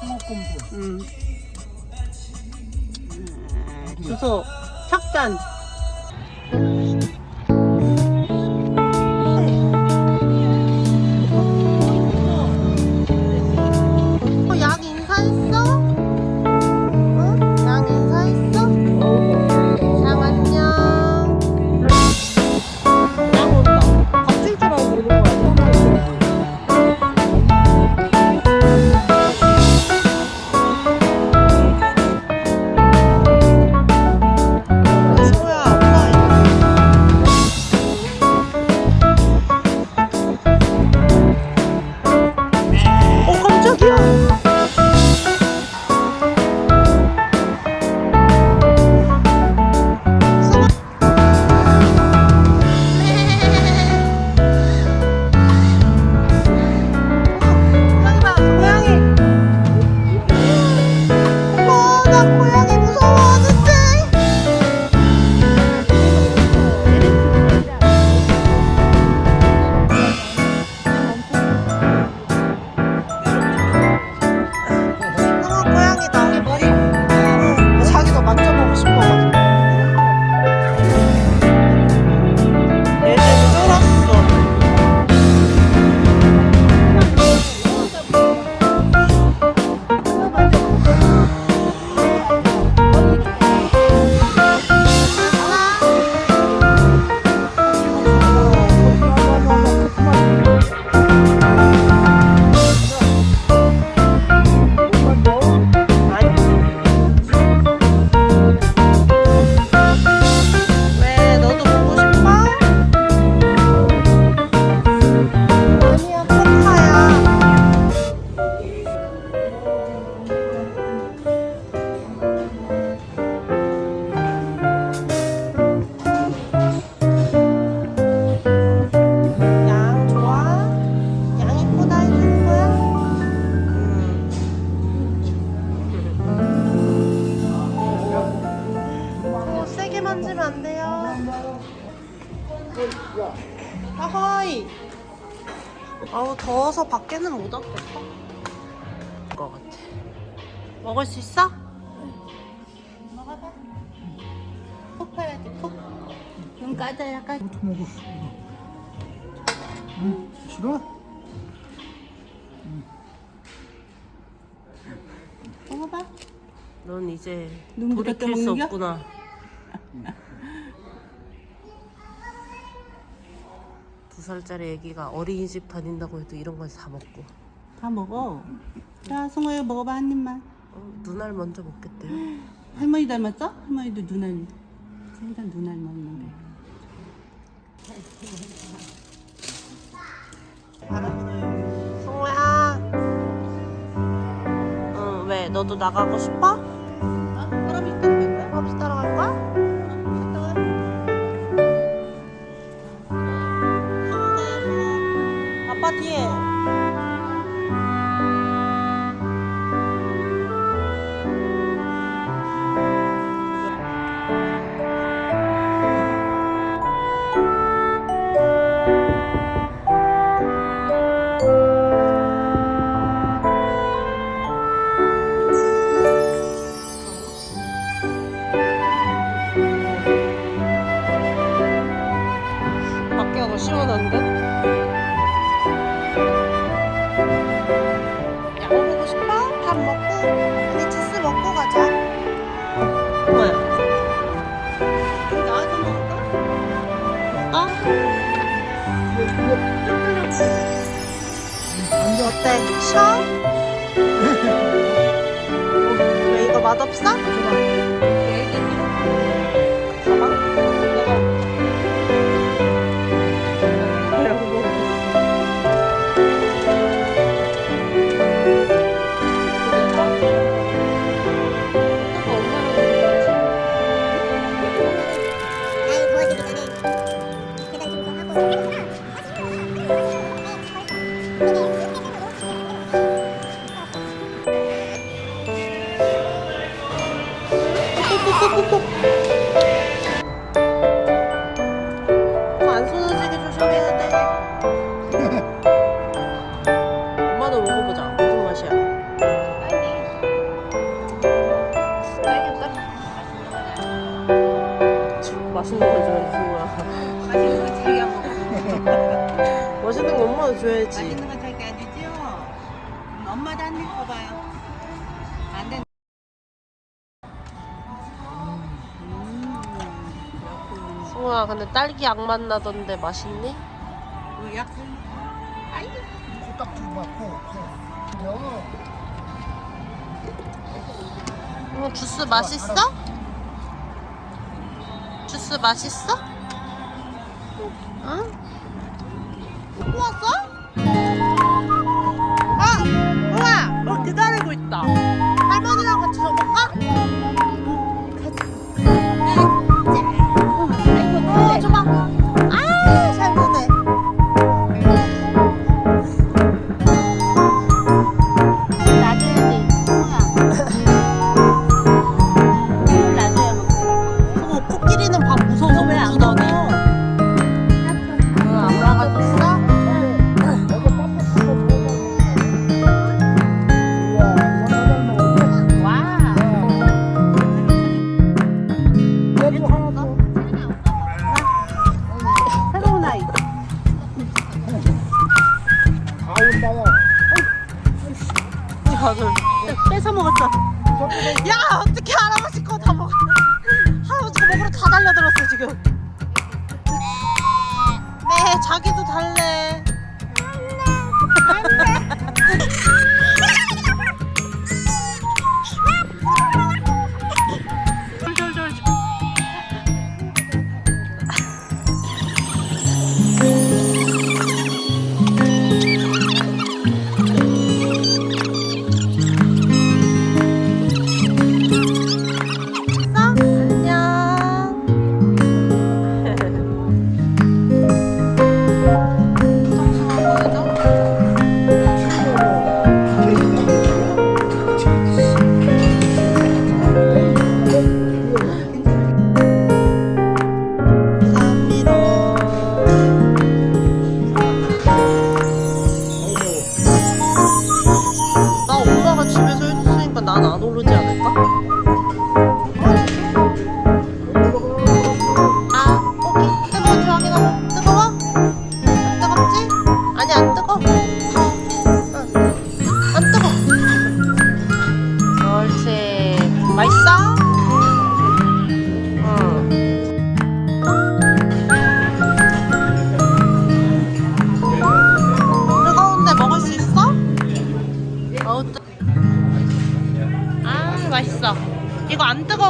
홍어콤보. 음. 주소 척단. 아하이. 아우 더워서 밖에는 못 왔겠다. 것 같아. 먹을 수 있어? 먹어봐. 푹 파야지 푹. 눈 까져야 까. 또 먹어. 응? 싫어? 먹어봐. 넌 이제 눈물을 돌이킬 수? 없구나. 두 살짜리 애기가 어린이집 다닌다고 해도 이런 걸 다 먹고 다 먹어. 자, 송호야 먹어봐 한 입만. 어, 눈알 먼저 먹겠대요. 할머니 닮았어? 할머니도 눈알. 생전 눈알 먹는데. 송호야. 응, 왜? 너도 나가고 싶어? 어? 어때? 쉬어? 왜 이거 맛없어? 나이 더워지기 전에 계단 청소하고 썰어줘야지. 맛있는 건 절대 아니죠? 음, 엄마도 한입 줘봐요. 안 돼. 승우야, 근데 딸기 약 맛나던데 맛있니? 그 약. 아이고. 딱 두고 받고. 그냥. 응, 주스 맛있어? 주스 맛있어? 응? 또 왔어?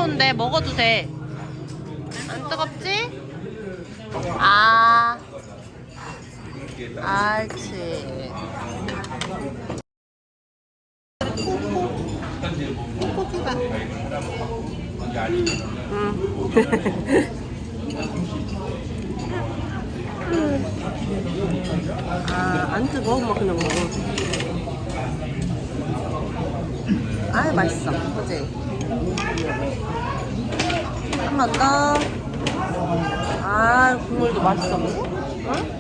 뜨거운데 먹어도 돼. 안 뜨겁지? 아. 알지. 고기가. 아, 안 뜨거워? 엄마 그냥 먹어. 아, 맛있어. 그지? 한번 더. 아, 국물도 맛있어. 응?